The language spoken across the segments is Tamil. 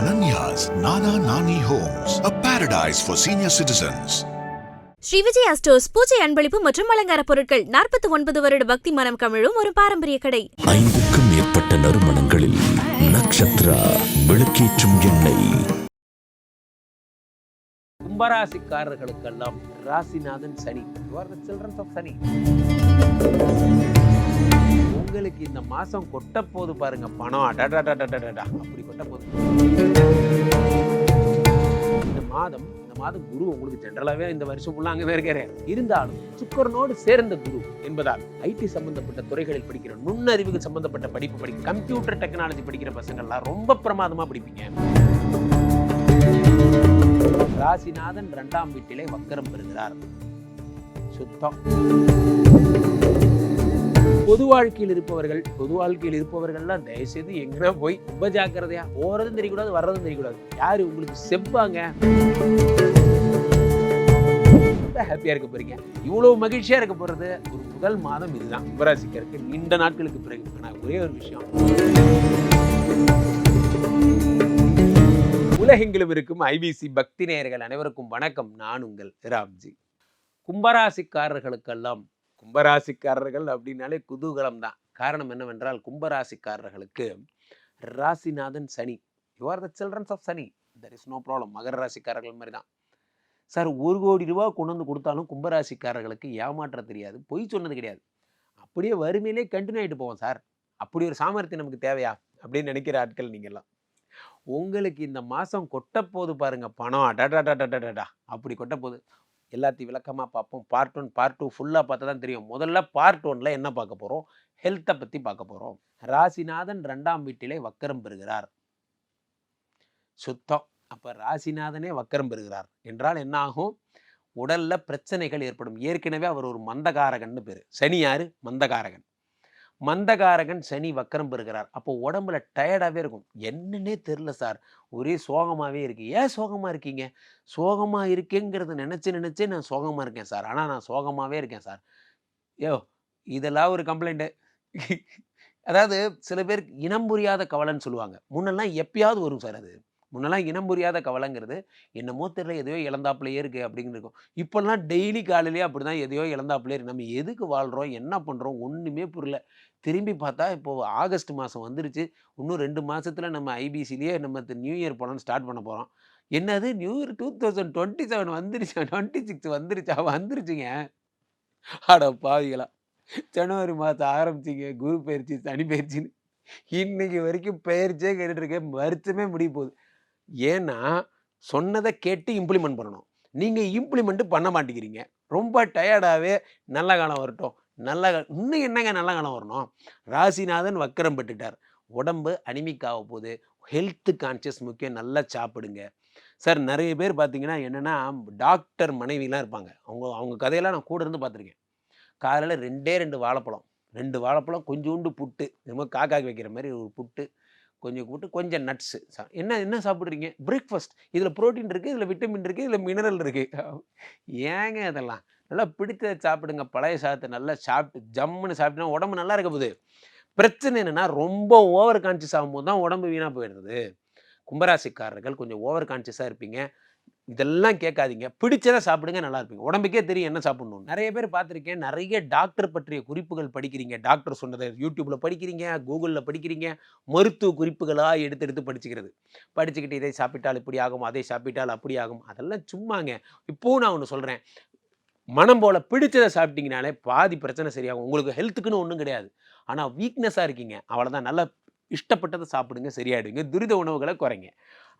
Ananya's Nana Nani Homes, a paradise for senior citizens. Shri Vijaya stores பூஜை அன்பளிப்பு மற்றும் அலங்கார பொருட்கள் நாற்பத்தி ஒன்பது வருட பக்தி மனம் கமிழும் ஒரு பாரம்பரிய கடை. ஐந்துக்கும் மேற்பட்ட நறுமணங்களில் நக்ஷத்ரா விளக்கேற்றும் எண்ணெய். கும்பராசிக்காரர்களுக்கெல்லாம் ராசிநாதன் சனி. Children of சனி உங்களுக்கு இந்த மாதம் கொட்ட போது பாருங்க பணம். அடடடடடடடா அப்படி கொட்ட போது இந்த மாதம் இந்த மாதம் குரு உங்களுக்கு ஜென்ரலாகவே இந்த வருஷம் ஃபுல்லாக அங்கே இருக்காரு. இருந்தாலும் சுக்கரனோடு சேர்ந்த குரு என்பதால் ஐடி சம்பந்தப்பட்ட துறைகளில் படிக்கிற நுண்ணறிவுக்கு சம்பந்தப்பட்ட படிப்பு படிக்க கம்ப்யூட்டர் டெக்னாலஜி படிக்கிற பசங்கள்லாம் ரொம்ப பிரமாதமா படிப்பீங்க. ராசிநாதன் இரண்டாம் வீட்டிலே வக்கரம் பெறுகிறார். சுத்தம். பொது வாழ்க்கையில் இருப்பவர்கள் பொது வாழ்க்கையில் இருப்பவர்கள்லாம் தயவுசெய்து எங்கன்னா போய் ரொம்ப ஜாக்கிரதையா போறதும் தெரியக்கூடாது வர்றதும் தெரியக்கூடாது. யாரு உங்களுக்கு செப்பாங்க ரொம்ப ஹாப்பியா இருக்க போறீங்க. இவ்வளவு மகிழ்ச்சியா இருக்க போறது ஒரு முதல் மாதம் இதுதான். கும்பராசிக்கருக்கு நீண்ட நாட்களுக்கு பிறகு நான் ஒரே ஒரு விஷயம். உலகெங்கிலும் இருக்கும் ஐபிசி பக்தி நேயர்கள் அனைவருக்கும் வணக்கம். நான் உங்கள் ராம்ஜி. கும்பராசிக்காரர்களுக்கெல்லாம் கும்பராசிக்காரர்கள் அப்படின்னாலே குதூகலம் தான். காரணம் என்னவென்றால் கும்பராசிக்காரர்களுக்கு ராசிநாதன் Shani. You are the childrens of Shani. There is no problem மகர ராசிக்காரர்கள் மாதிரி தான். சார் ஒரு கோடி ரூபா கொண்டு வந்து கொடுத்தாலும் கும்பராசிக்காரர்களுக்கு ஏமாற்ற தெரியாது. பொய் சொன்னது கிடையாது. அப்படியே வறுமையிலே கண்டினியூ ஆகிட்டு போவோம் சார் அப்படி ஒரு சாமர்த்தியம் நமக்கு தேவையா? அப்படின்னு நினைக்கிற ஆட்கள் நீங்கள்லாம். உங்களுக்கு இந்த மாதம் கொட்டப்போது பாருங்கள் பணம். அடடடடடடா அப்படி கொட்டப்போகுது எல்லாத்தையும் விளக்கமாக பார்ப்போம். பார்ட் ஒன் பார்ட் டூ ஃபுல்லாக பார்த்தா தான் தெரியும். முதல்ல பார்ட் ஒன்ல என்ன பார்க்க போகிறோம் ஹெல்த்தை பற்றி பார்க்க போகிறோம் ராசிநாதன் ரெண்டாம் வீட்டிலே வக்கரம் பெறுகிறார். சுத்தம். அப்போ ராசிநாதனே வக்கரம் பெறுகிறார். என்றால் என்ன ஆகும்? உடலில் பிரச்சனைகள் ஏற்படும். ஏற்கனவே அவர் ஒரு மந்தகாரகன்னு பேர். சனி யார் மந்தகாரகன். மந்தகாரகன் சனி வக்கரம் பெறுகிறார். அப்போ உடம்புல டயர்டாகவே இருக்கும். என்னன்னே தெரில சார் ஒரே சோகமாகவே இருக்கு. ஏன் சோகமாக இருக்கீங்க? சோகமாக இருக்கேங்கிறத நினச்சி நினச்சே நான் சோகமாக இருக்கேன் சார் ஆனால் நான் சோகமாகவே இருக்கேன் சார் யோ இதெல்லாம் ஒரு கம்ப்ளைண்ட்டு அதாவது சில பேருக்கு இனம் புரியாத கவலைன்னு சொல்லுவாங்க. முன்னெல்லாம் எப்பயாவது வரும் சார் அது. முன்னெல்லாம் இனம் புரியாத கவலைங்கிறது என்னமோ தெரியல எதையோ இழந்தாப்புலையே இருக்குது அப்படின்னு இருக்கும். இப்போல்லாம் டெய்லி காலையிலேயே அப்படி தான் எதையோ இழந்தாப்புலையே இருக்குது நம்ம எதுக்கு வாழ்கிறோம் என்ன பண்ணுறோம் ஒன்றுமே புரியல. திரும்பி பார்த்தா இப்போது ஆகஸ்ட் மாதம் வந்துருச்சு. இன்னும் ரெண்டு மாதத்தில் நம்ம ஐபிசிலேயே நம்ம நியூ இயர் போகலான்னு ஸ்டார்ட் பண்ண போகிறோம் என்னது? New year two thousand twenty seven வந்துருச்சா. டுவெண்ட்டி சிக்ஸ் வந்துருச்சா? வந்துருச்சுங்க. அட பாவிகளா. ஜனவரி மாதம் ஆரம்பிச்சிங்க. குரு பயிற்சி சனி பயிற்சின்னு. இன்னைக்கு வரைக்கும் பயிற்சியே கேட்டுட்டு இருக்கேன். வருத்தமே முடிய போகுது. ஏன்னா சொன்னதை கேட்டு இம்ப்ளிமெண்ட் பண்ணணும். நீங்கள் இம்ப்ளிமெண்ட்டு பண்ண மாட்டேங்கிறீங்க. ரொம்ப டயர்டாகவே நல்ல காலம் வரட்டும். நல்ல இன்னும் என்னங்க நல்ல காலம் வரணும்? ராசிநாதன் வக்கரம் பெற்றுட்டார். உடம்பு அனிமிக் ஆக போகுது. ஹெல்த்து கான்சியஸ் முக்கியம். நல்லா சாப்பிடுங்க. சார் நிறைய பேர் பார்த்தீங்கன்னா என்னென்னா டாக்டர் மனைவிலாம் இருப்பாங்க. அவங்க அவங்க கதையெல்லாம் நான் கூட இருந்து பார்த்துருக்கேன். காலையில் ரெண்டே ரெண்டு வாழைப்பழம். ரெண்டு வாழைப்பழம் கொஞ்சோண்டு புட்டு. என்னமோ காக்காக்கு வைக்கிற மாதிரி ஒரு புட்டு. கொஞ்சம் கூப்பிட்டு கொஞ்சம் நட்ஸு என்ன என்ன சாப்பிட்றீங்க? பிரேக்ஃபாஸ்ட் இதில் ப்ரோட்டீன் இருக்குது இதில் விட்டமின் இருக்குது இதில் மினரல் இருக்குது ஏங்க இதெல்லாம்? நல்லா பிடித்ததை சாப்பிடுங்க. பழைய சாதத்தை நல்லா சாப்பிட்டு ஜம்முன்னு சாப்பிட்டா உடம்பு நல்லா இருக்க போகுது. பிரச்சனை என்னென்னா ரொம்ப ஓவர் கான்சியஸ் ஆகும்போது தான் உடம்பு வீணாக போயிடுறது. கும்பராசிக்காரர்கள் கொஞ்சம் ஓவர் கான்சியஸாக இருப்பீங்க. இதெல்லாம் கேட்காதீங்க. பிடிச்சதை சாப்பிடுங்க நல்லா இருப்பீங்க. உடம்புக்கே தெரியும் என்ன சாப்பிடணும் நிறைய பேர் பார்த்துருக்கேன். நிறைய டாக்டர் பற்றிய குறிப்புகள் படிக்கிறீங்க. டாக்டர் சொன்னதை யூடியூப்ல படிக்கிறீங்க கூகுளில் படிக்கிறீங்க. மருத்துவ குறிப்புகளாக எடுத்து எடுத்து படிச்சுக்கிறது. படிச்சுக்கிட்டு இதை சாப்பிட்டால் இப்படி ஆகும் அதை சாப்பிட்டால் அப்படி ஆகும். அதெல்லாம் சும்மாங்க. இப்போவும் நான் ஒன்று சொல்கிறேன் மனம் போல பிடிச்சதை சாப்பிட்டீங்கனாலே பாதி பிரச்சனை சரியாகும். உங்களுக்கு ஹெல்த்துக்குன்னு ஒன்றும் கிடையாது. ஆனால் வீக்னஸாக இருக்கீங்க. அவ்வளோதான் நல்லா இஷ்டப்பட்டதை சாப்பிடுங்க சரியாயிடுங்க. துரித உணவுகளை குறைங்க.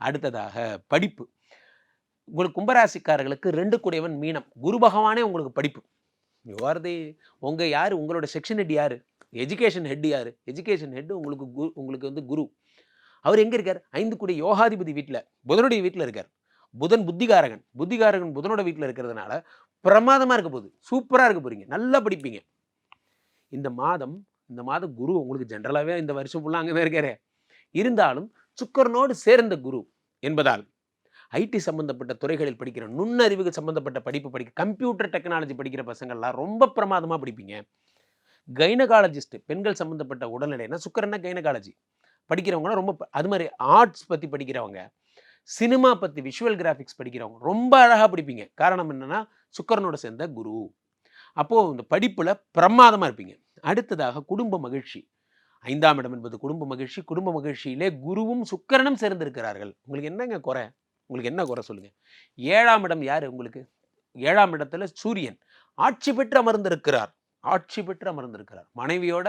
அடுத்ததாக படிப்பு. உங்களுக்கு கும்பராசிக்காரர்களுக்கு ரெண்டு கூடியவன் மீனம். குரு பகவானே உங்களுக்கு படிப்பு. யுவார்தி உங்கள் யார்? உங்களோட செக்ஷன் ஹெட் யார்? எஜுகேஷன் ஹெட் யார்? எஜுகேஷன் ஹெட் உங்களுக்கு குரு உங்களுக்கு வந்து குரு. அவர் எங்கே இருக்கார்? ஐந்து கூடிய யோகாதிபதி வீட்டில் புதனுடைய வீட்டில் இருக்கார். புதன் புத்திகாரகன். புத்திகாரகன் புதனோட வீட்டில் இருக்கிறதுனால பிரமாதமாக இருக்க போகுது. சூப்பராக இருக்க போகிறீங்க நல்லா படிப்பீங்க. இந்த மாதம் இந்த மாதம் குரு உங்களுக்கு ஜென்ரலாகவே இந்த வருஷம் ஃபுல்லாக அங்கே இருக்காரு. இருந்தாலும் சுக்கரனோடு சேர்ந்த குரு என்பதால் ஐடி சம்மந்தப்பட்ட துறைகளில் படிக்கிற நுண்ணறிவுக்கு சம்பந்தப்பட்ட படிப்பு படிக்க கம்ப்யூட்டர் டெக்னாலஜி படிக்கிற பசங்கள்லாம் ரொம்ப பிரமாதமாக படிப்பீங்க. கைனகாலஜிஸ்ட் பெண்கள் சம்மந்தப்பட்ட உடல்நிலைனா சுக்கரன்னா கைனகாலஜி படிக்கிறவங்களாம் ரொம்ப அது மாதிரி ஆர்ட்ஸ் பற்றி படிக்கிறவங்க சினிமா பற்றி விஷுவல் கிராஃபிக்ஸ் படிக்கிறவங்க ரொம்ப அழகாக படிப்பீங்க. காரணம் என்னென்னா சுக்கரனோட சேர்ந்த குரு. அப்போது இந்த படிப்பில் பிரமாதமாக இருப்பீங்க. அடுத்ததாக குடும்ப மகிழ்ச்சி. ஐந்தாம் இடம் என்பது குடும்ப மகிழ்ச்சி. குடும்ப மகிழ்ச்சியிலே குருவும் சுக்கரனும் சேர்ந்திருக்கிறார்கள். உங்களுக்கு என்னங்க குறை? உங்களுக்கு என்ன குறை சொல்லுங்கள் ஏழாம் இடம் யார் உங்களுக்கு? ஏழாம் இடத்துல சூரியன். ஆட்சி பெற்று அமர்ந்திருக்கிறார். ஆட்சி பெற்று அமர்ந்திருக்கிறார். மனைவியோட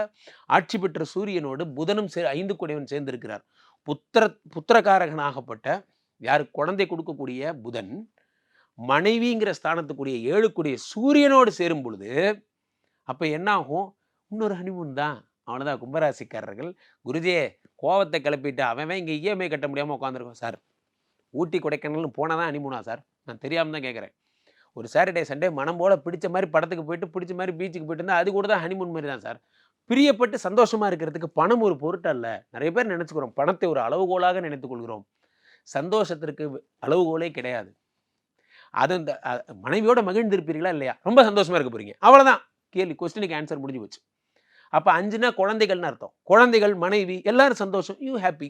ஆட்சி பெற்ற சூரியனோடு புதனும் சே ஐந்து குடைவன் சேர்ந்திருக்கிறார். புத்திர புத்திரகாரகனாகப்பட்ட யார்? குழந்தை கொடுக்கக்கூடிய புதன் மனைவிங்கிற ஸ்தானத்துக்குரிய ஏழுக்குடைய சூரியனோடு சேரும் பொழுது அப்போ என்ன ஆகும் இன்னொரு ஹனிமூன் தான். அவனதான் கும்பராசிக்காரர்கள். குருஜே கோவத்தை கிளப்பிட்டு அவன் இங்கே இஎம்ஐ கட்ட முடியாமல் உட்காந்துருக்கோம் சார் ஊட்டி கொடைக்கானல்னு போனால் தான் ஹனிமூனா சார் நான் தெரியாமல் தான் கேட்குறேன் ஒரு சாட்டர்டே சண்டே மனம் போல் பிடிச்ச மாதிரி படத்துக்கு போயிட்டு பிடிச்ச மாதிரி பீச்சுக்கு போயிட்டு இருந்தால் அது கூட தான் ஹனிமூன் மாதிரி தான் சார் பிரியப்பட்டு சந்தோஷமாக இருக்கிறதுக்கு பணம் ஒரு பொருட்டல்ல. நிறைய பேர் நினச்சிக்கிறோம் பணத்தை ஒரு அளவுகோலாக நினைத்துக்கொள்கிறோம் சந்தோஷத்திற்கு அளவுகோலே கிடையாது. அது இந்த மனைவியோட மகிழ்ந்திருப்பீர்களா இல்லையா? ரொம்ப சந்தோஷமாக இருக்க போகிறீங்க அவ்வளோதான் கேள்வி கொஸ்டினுக்கு ஆன்சர் முடிஞ்சு போச்சு. அப்போ அஞ்சுனா குழந்தைகள்னு அர்த்தம். குழந்தைகள் மனைவி எல்லாரும் சந்தோஷம். You happy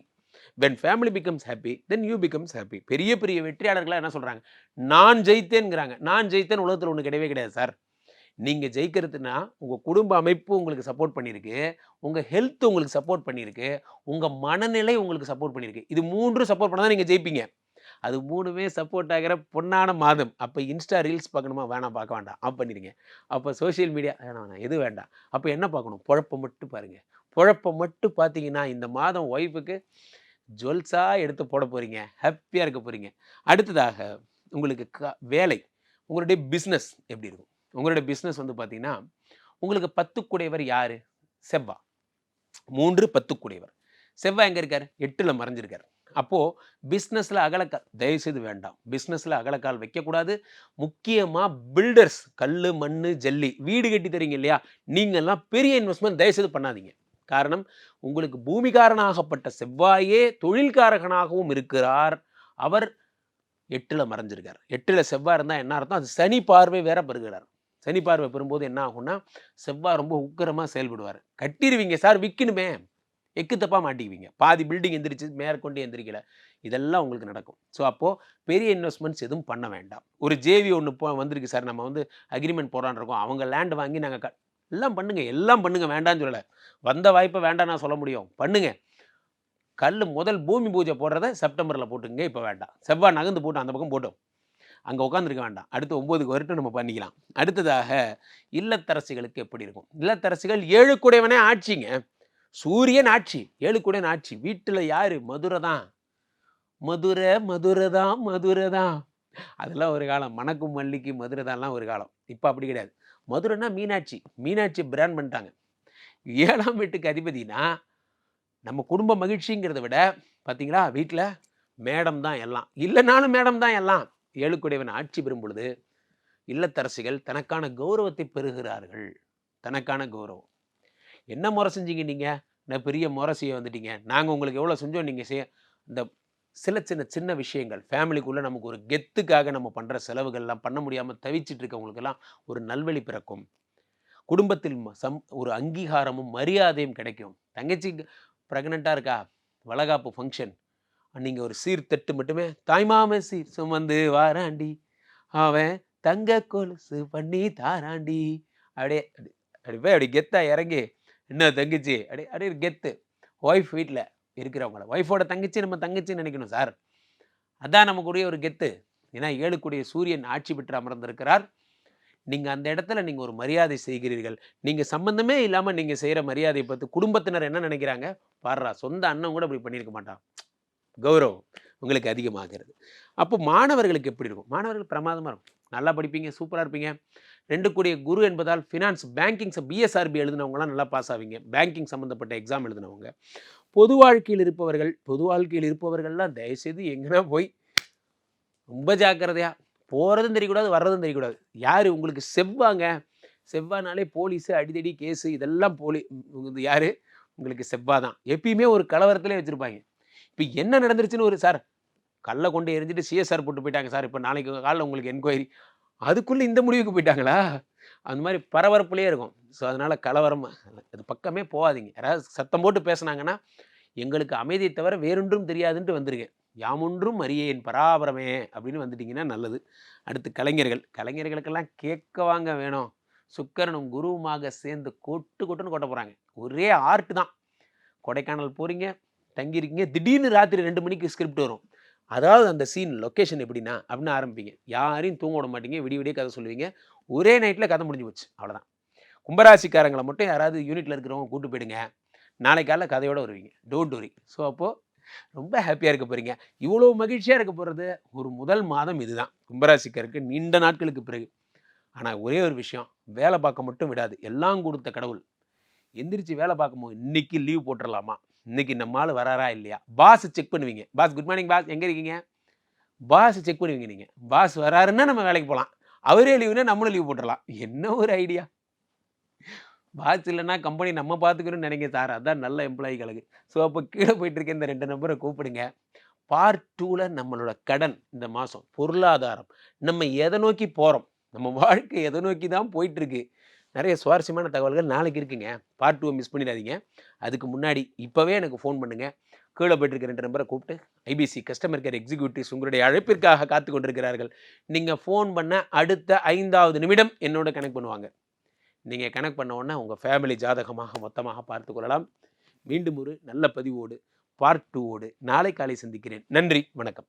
when family becomes happy then you becomes happy பெரிய பெரிய வெற்றியாளர்களாக என்ன சொல்கிறாங்க நான் ஜெயித்தேன்ங்கிறாங்க நான் ஜெயித்தேன் உலகத்தில் ஒன்று கிடையவே கிடையாது சார் நீங்கள் ஜெயிக்கிறதுனா உங்கள் குடும்ப அமைப்பு உங்களுக்கு சப்போர்ட் பண்ணியிருக்கு. உங்கள் ஹெல்த் உங்களுக்கு சப்போர்ட் பண்ணியிருக்கு. உங்கள் மனநிலை உங்களுக்கு சப்போர்ட் பண்ணியிருக்கு. இது மூன்று சப்போர்ட் பண்ணால் தான் நீங்கள் ஜெயிப்பீங்க. அது மூணுமே சப்போர்ட் ஆகிற பொன்னான மாதம். அப்போ இன்ஸ்டா ரீல்ஸ் பார்க்கணுமா? வேணாம் பார்க்க வேண்டாம். ஆஃப் பண்ணிடுங்க. அப்போ சோஷியல் மீடியா வேணாம் வேணாம். எது வேண்டாம்? அப்போ என்ன பார்க்கணும்? குழப்பம் மட்டும் பாருங்கள் குழப்பம் மட்டும் பார்த்தீங்கன்னா இந்த மாதம் ஒய்ஃபுக்கு ஜுவல்ஸாக எடுத்து போட போகிறீங்க ஹாப்பியாக இருக்க போகிறீங்க அடுத்ததாக உங்களுக்கு க வேலை உங்களுடைய பிஸ்னஸ் எப்படி இருக்கும்? உங்களுடைய பிஸ்னஸ் வந்து பார்த்தீங்கன்னா உங்களுக்கு பத்துக்குடையவர் யார்? செவ்வா. மூன்று பத்துக்குடையவர். செவ்வா எங்கே இருக்கார்? எட்டில் மறைஞ்சிருக்கார். அப்போது பிஸ்னஸில் அகலக்கால் தயவுசெய்து வேண்டாம். பிஸ்னஸில் அகலக்கால் வைக்கக்கூடாது. முக்கியமாக பில்டர்ஸ் கல் மண் ஜல்லி வீடு கட்டி தரீங்க இல்லையா? நீங்கள்லாம் பெரிய இன்வெஸ்ட்மெண்ட் தயவுசெய்து பண்ணாதீங்க. காரணம் உங்களுக்கு பூமிகாரனாகப்பட்ட செவ்வாயே தொழில்காரகனாகவும் இருக்கிறார். அவர் எட்டில் மறைஞ்சிருக்கார். எட்டில் செவ்வாய் இருந்தால் என்ன அர்த்தம்? அது சனி பார்வை வேற பெறுகிறார். சனி பார்வை பெறும்போது என்ன ஆகும்னா செவ்வாய் ரொம்ப உக்கிரமாக செயல்படுவார். கட்டிடுவீங்க சார் விற்கணுமே எக்கு தப்பா மாட்டிக்குவீங்க. பாதி பில்டிங் எந்திரிச்சு மேற்கொண்டு எந்திரிக்கல. இதெல்லாம் உங்களுக்கு நடக்கும். ஸோ அப்போது பெரிய இன்வெஸ்ட்மெண்ட்ஸ் எதுவும் பண்ண வேண்டாம். ஒரு ஜேவி ஒன்று போ வந்திருக்கு சார். நம்ம வந்து அக்ரிமெண்ட் போடான்னு இருக்கோம். அவங்க லேண்ட் வாங்கி நாங்கள் க எல்லாம் பண்ணுங்க எல்லாம் பண்ணுங்க வேண்டாம்னு சொல்லலை. வந்த வாய்ப்பை வேண்டாம் நான் சொல்ல முடியும். பண்ணுங்க. கல் முதல் பூமி பூஜை போடுறத செப்டம்பரில் போட்டுங்க இப்போ வேண்டாம். செவ்வாய் நகர்ந்து போட்டு அந்த பக்கம் போட்டோம். அங்கே உட்காந்துருக்க வேண்டாம். அடுத்து ஒம்போதுக்கு வரட்டும் நம்ம பண்ணிக்கலாம். அடுத்ததாக இல்லத்தரசிகளுக்கு எப்படி இருக்கும்? இல்லத்தரசிகள் ஏழு கூடையவனே ஆட்சிங்க. சூரியன் ஆட்சி ஏழு குடையன் ஆட்சி. வீட்டில் யார்? மதுரை தான் மதுரை மதுரை தான் மதுரை தான் அதெல்லாம் ஒரு காலம். மணக்கும் மல்லிக்கு மதுரை தான்லாம் ஒரு காலம். இப்போ அப்படி கிடையாது. மதுரைன்னா மீனாட்சி. மீனாட்சி பிராண்ட் பண்ணிட்டாங்க. ஏழாம் வீட்டுக்கு அதிபதினா நம்ம குடும்ப மகிழ்ச்சிங்கிறத விட பார்த்தீங்களா வீட்டில் மேடம் தான் எல்லாம். இல்லைனாலும் மேடம் தான் எல்லாம். ஏழுக்குடையவன் ஆட்சி பெறும் பொழுது இல்லத்தரசிகள் தனக்கான கௌரவத்தை பெறுகிறார்கள். தனக்கான கௌரவம். என்ன முறை செஞ்சீங்க நீங்கள் நான் பெரிய முறை செய்ய வந்துட்டீங்க. நாங்கள் உங்களுக்கு எவ்வளோ செஞ்சோம் நீங்கள் செய்ய இந்த சில சின்ன சின்ன விஷயங்கள். ஃபேமிலிக்குள்ளே நமக்கு ஒரு கெத்துக்காக நம்ம பண்ணுற செலவுகள்லாம் பண்ண முடியாமல் தவிச்சிட்டு இருக்கவங்களுக்கெல்லாம் ஒரு நல்வழி பிறக்கும். குடும்பத்தில் சம் ஒரு அங்கீகாரமும் மரியாதையும் கிடைக்கும். தங்கச்சி ப்ரெக்னெண்ட்டாக இருக்கா? வளகாப்பு ஃபங்க்ஷன் நீங்கள் ஒரு சீர்தட்டு மட்டுமே தாய்மாம சீர் சுமந்து வாராண்டி. அவன் தங்க கொலுசு பண்ணி தாராண்டி. அப்படியே அப்படி- போய் அப்படி கெத்தாக இறங்கி என்ன தங்கச்சி? அப்படியே அப்படியே ஒரு கெத்து. ஒய்ஃப் வீட்டில் இருக்கிறவங்கள. ஒய்ஃபோட தங்கச்சி நம்ம தங்கச்சின்னு நினைக்கணும் சார் அதான் நமக்குரிய ஒரு கெத்து. ஏன்னா ஏழுக்குடைய சூரியன் ஆட்சி பெற்று அமர்ந்திருக்கிறார். நீங்கள் அந்த இடத்துல நீங்கள் ஒரு மரியாதை செய்கிறீர்கள். நீங்கள் சம்மந்தமே இல்லாமல் நீங்கள் செய்கிற மரியாதையை பார்த்து குடும்பத்தினர் என்ன நினைக்கிறாங்க? பாடுறா சொந்த அண்ணன் கூட இப்படி பண்ணியிருக்க மாட்டான். கௌரவம் உங்களுக்கு அதிகமாகிறது. அப்போ மாணவர்களுக்கு எப்படி இருக்கும்? மாணவர்கள் பிரமாதமாக இருக்கும். நல்லா படிப்பீங்க சூப்பராக இருப்பீங்க. ரெண்டு கூடிய குரு என்பதால் ஃபினான்ஸ் பேங்கிங் பிஎஸ்ஆர்பி எழுதினவங்களாம் நல்லா பாஸ் ஆவீங்க. பேங்கிங் சம்மந்தப்பட்ட எக்ஸாம் எழுதினவங்க. பொது வாழ்க்கையில் இருப்பவர்கள் பொது வாழ்க்கையில் இருப்பவர்கள்லாம் தயவுசெய்து எங்கன்னா போய் ரொம்ப ஜாக்கிரதையாக போகிறதும் தெரியக்கூடாது வர்றதும் தெரியக்கூடாது. யார் உங்களுக்கு செவ்வாங்க? செவ்வானாலே போலீஸு அடிதடி கேஸு இதெல்லாம் போலி இது யார்? உங்களுக்கு செவ்வா தான். எப்பயுமே ஒரு கலவரத்திலே வச்சுருப்பாங்க. இப்போ என்ன நடந்துருச்சுன்னு ஒரு சார் கல்லை கொண்டு எரிஞ்சிட்டு சிஎஸ்ஆர் போட்டு போயிட்டாங்க சார். இப்போ நாளைக்கு காலைல உங்களுக்கு என்கொயரி அதுக்குள்ளே இந்த முடிவுக்கு போயிட்டாங்களா? அந்த மாதிரி பரபரப்புலேயே இருக்கும். ஸோ அதனால் கலவரம் அது பக்கமே போகாதீங்க. யாராவது சத்தம் போட்டு பேசுனாங்கன்னா எங்களுக்கு அமைதியை தவிர வேறொன்றும் தெரியாதுன்ட்டு வந்திருக்கேன் யாமொன்றும் அறியேன் பராபரமே அப்படின்னு வந்துட்டிங்கன்னா நல்லது. அடுத்து கலைஞர்கள். கலைஞர்களுக்கெல்லாம் கேட்க வாங்க வேணும். சுக்கரனும் குருவுமாக சேர்ந்து கொட்டு கொட்டுன்னு கொட்ட போகிறாங்க ஒரே ஆர்ட் தான். கொடைக்கானல் போகிறீங்க தங்கியிருக்கீங்க திடீர்னு ராத்திரி ரெண்டு மணிக்கு ஸ்கிரிப்ட் வரும். அதாவது அந்த சீன் லொக்கேஷன் எப்படின்னா அப்படின்னு ஆரம்பிப்பீங்க. யாரையும் தூங்க விட மாட்டீங்க விடிய விடிய கதை சொல்லுவீங்க. ஒரே நைட்டில் கதை முடிஞ்சு போச்சு அவ்வளோதான் கும்பராசிக்காரங்களை மட்டும் யாராவது யூனிட்டில் இருக்கிறவங்க கூட்டு போயிடுங்க. நாளை காலைல கதையோடு வருவீங்க. டோன்ட் வரி ஸோ அப்போது ரொம்ப ஹாப்பியாக இருக்க போகிறீங்க இவ்வளோ மகிழ்ச்சியாக இருக்க போகிறது ஒரு முதல் மாதம் இதுதான். கும்பராசிக்காருக்கு நீண்ட நாட்களுக்கு பிறகு. ஆனால் ஒரே ஒரு விஷயம் வேலை பார்க்க மட்டும் விடாது. எல்லாம் கொடுத்த கடவுள். எந்திரிச்சு வேலை பார்க்கும்போது இன்னைக்கு லீவ் போட்டுடலாமா இன்னைக்கு நம்ம ஆள் வராரா இல்லையா? பாஸ் செக் பண்ணுவீங்க. Boss good morning boss. எங்கே இருக்கீங்க? பாஸ் செக் பண்ணுவீங்க நீங்கள் பாஸ் வராருன்னா நம்ம வேலைக்கு போகலாம் அவரே லீவுனா நம்மளும் லீவ் போட்டுடலாம் என்ன ஒரு ஐடியா பாஸ் இல்லைன்னா கம்பெனி நம்ம பார்த்துக்கணும்னு நினைக்க சார் அதான் நல்ல எம்ப்ளாயிகளுக்கு ஸோ அப்போ கீழே போயிட்டு இருக்க இந்த ரெண்டு நம்பரை கூப்பிடுங்க. பார்ட் டூவில் நம்மளோட கடன் இந்த மாதம் பொருளாதாரம். நம்ம எதை நோக்கி போகிறோம் நம்ம வாழ்க்கை எதை நோக்கி தான் போயிட்டுருக்கு நிறைய சுவாரஸ்யமான தகவல்கள் நாளைக்கு இருக்குங்க. பார்ட் டூவை மிஸ் பண்ணிடாதீங்க. அதுக்கு முன்னாடி இப்போவே எனக்கு ஃபோன் பண்ணுங்கள் கீழே போயிட்டு ரெண்டு நம்பரை கூப்பிட்டு ஐபிசி கஸ்டமர் கேர் எக்ஸிக்யூட்டிவ்ஸ் உங்களுடைய அழைப்பிற்காக காத்து கொண்டிருக்கிறார்கள். நீங்கள் ஃபோன் பண்ண அடுத்த ஐந்தாவது நிமிடம் என்னோட கனெக்ட் பண்ணுவாங்க. நீங்கள் கனெக்ட் பண்ண உடனே உங்கள் ஃபேமிலி ஜாதகமாக மொத்தமாக பார்த்து கொள்ளலாம். மீண்டும் ஒரு நல்ல பதிவோடு பார்ட் டூவோடு நாளை காலை சந்திக்கிறேன். நன்றி வணக்கம்.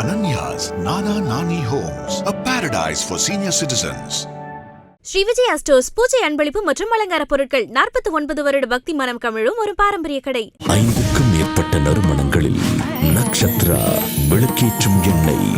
Ananya's Nana Nani Homes, a paradise for senior citizens. Shri Vijaya stores பூஜை அன்பளிப்பு மற்றும் அலங்கார பொருட்கள் நாற்பத்தி ஒன்பது வருட பக்தி மனம் கமிழும் ஒரு பாரம்பரிய கடை ஐந்துக்கும் மேற்பட்ட நறுமணங்களில் நக்ஷத்ரா விளக்கேற்றும் எண்ணெய்